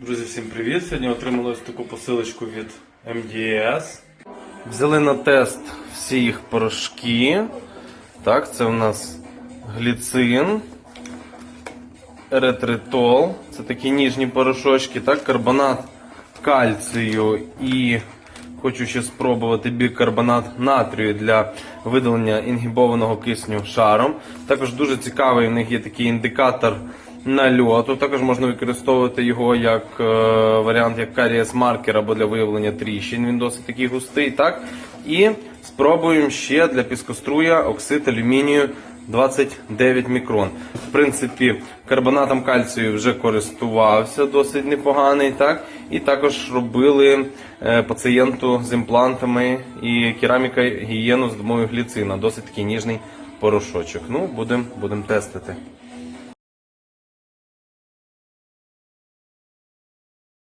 Друзі, всім привіт! Сьогодні отримали ось таку посилочку від MDS. Взяли на тест всі їх порошки. Так, це у нас гліцин, еритритол, це такі ніжні порошочки, так, карбонат кальцію і хочу ще спробувати бікарбонат натрію для видалення інгібованого кисню шаром. Також дуже цікавий у них є такий індикатор нальоту. Також можна використовувати його як е, варіант як карієс маркер або для виявлення тріщин. Він досить такий густий. Так? І спробуємо ще для піскоструя оксид алюмінію 29 мікрон. В принципі, карбонатом кальцію вже користувався, досить непоганий. Так? І також робили е, пацієнту з імплантами і кераміка гігієну з допомогою гліцина. Досить такий ніжний порошочок. Ну, будемо будем тестити.